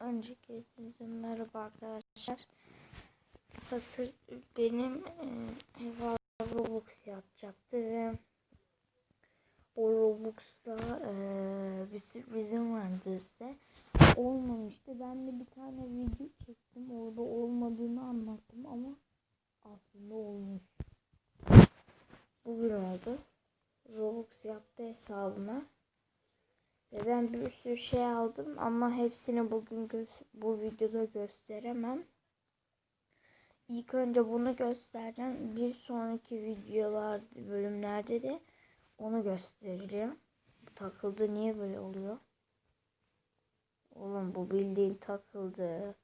önceki hepinize merhaba arkadaşlar. Hatır benim e, hesabım Robux yapacaktı ve o Robux'ta e, bir sürprizim vardı size. Olmamıştı. Ben de bir tane video çektim. Orada olmadığını anlattım ama aslında olmuş. Bugün oldu. Robux yaptı hesabıma. Ve ben bir sürü şey aldım ama hepsini bugün bu videoda gösteremem. İlk önce bunu göstereceğim. Bir sonraki videolar bölümlerde de onu göstereceğim. Bu takıldı niye böyle oluyor? Oğlum bu bildiğin takıldı.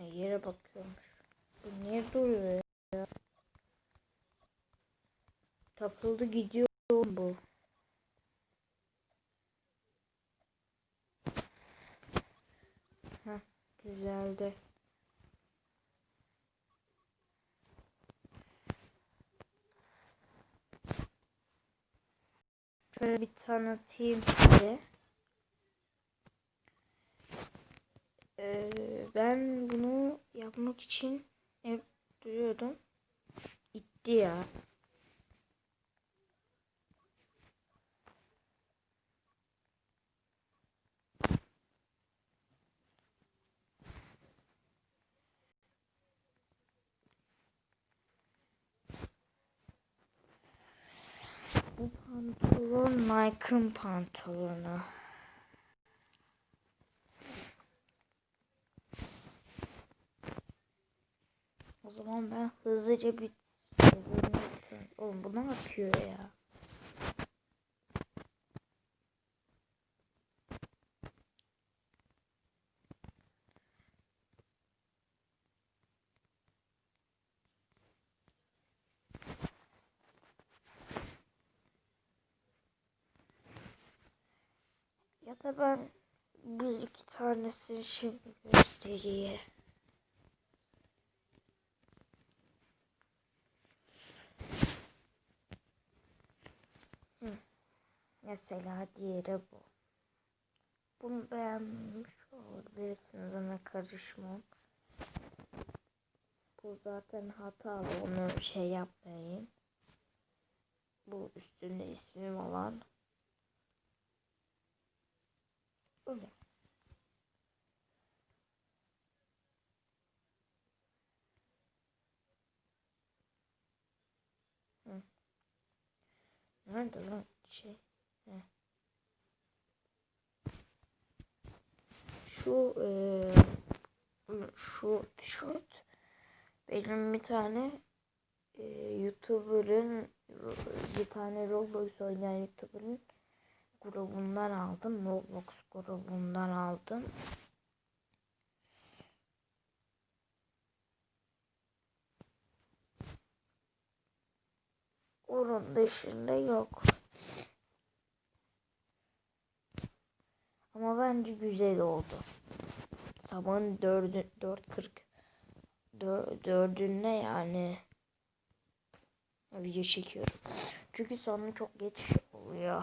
Ha, yere bakıyormuş. Bu niye duruyor ya? Takıldı gidiyor bu. Heh, güzeldi. Şöyle bir tanıtayım size. Ben bunu yapmak için hep duruyordum. İtti ya. Bu pantolon Nike'ın pantolonu. Zaman ben hızlıca bir Oğlum bu ne yapıyor ya? Ya da ben bir iki tanesini şimdi göstereyim. Mesela diğeri bu. Bunu beğenmiş olabilirsiniz ama karışmam. Bu zaten hatalı onu şey yapmayın. Bu üstünde ismim olan. Öyle. Nerede lan şey? Heh. Şu eee, şu tişört benim bir tane eee, YouTuber'ın bir tane Roblox oynayan YouTuber'ın grubundan aldım. Roblox grubundan aldım. Onun dışında yok. Ama bence güzel oldu. Sabahın dördü, dört kırk dör, dördünde yani video çekiyorum. Çünkü sonra çok geç oluyor.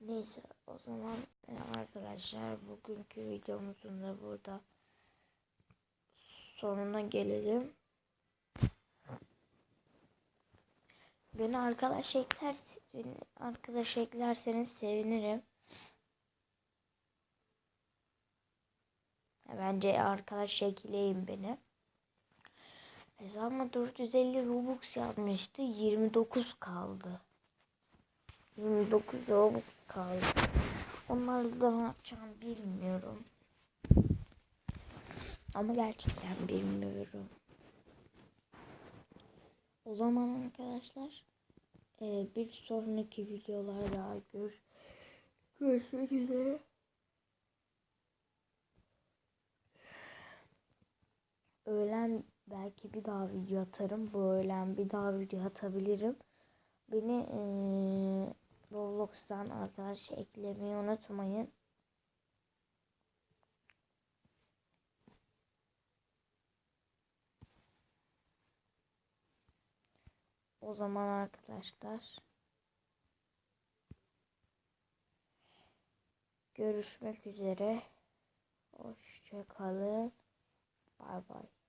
Neyse o zaman arkadaşlar bugünkü videomuzun da burada sonuna gelelim. Beni arkadaş ekler arkadaş eklerseniz sevinirim. Bence arkadaş ekleyin beni. Hesabıma 450 Robux yapmıştı. 29 kaldı. 29 Robux kaldı. Onlarla da ne yapacağım bilmiyorum. Ama gerçekten bilmiyorum. O zaman arkadaşlar e, bir sonraki videolarda gör görüşmek üzere. Öğlen belki bir daha video atarım. Bu öğlen bir daha video atabilirim. Beni eee Roblox'tan arkadaş eklemeyi unutmayın. O zaman arkadaşlar görüşmek üzere. Hoşça kalın. Bay bay.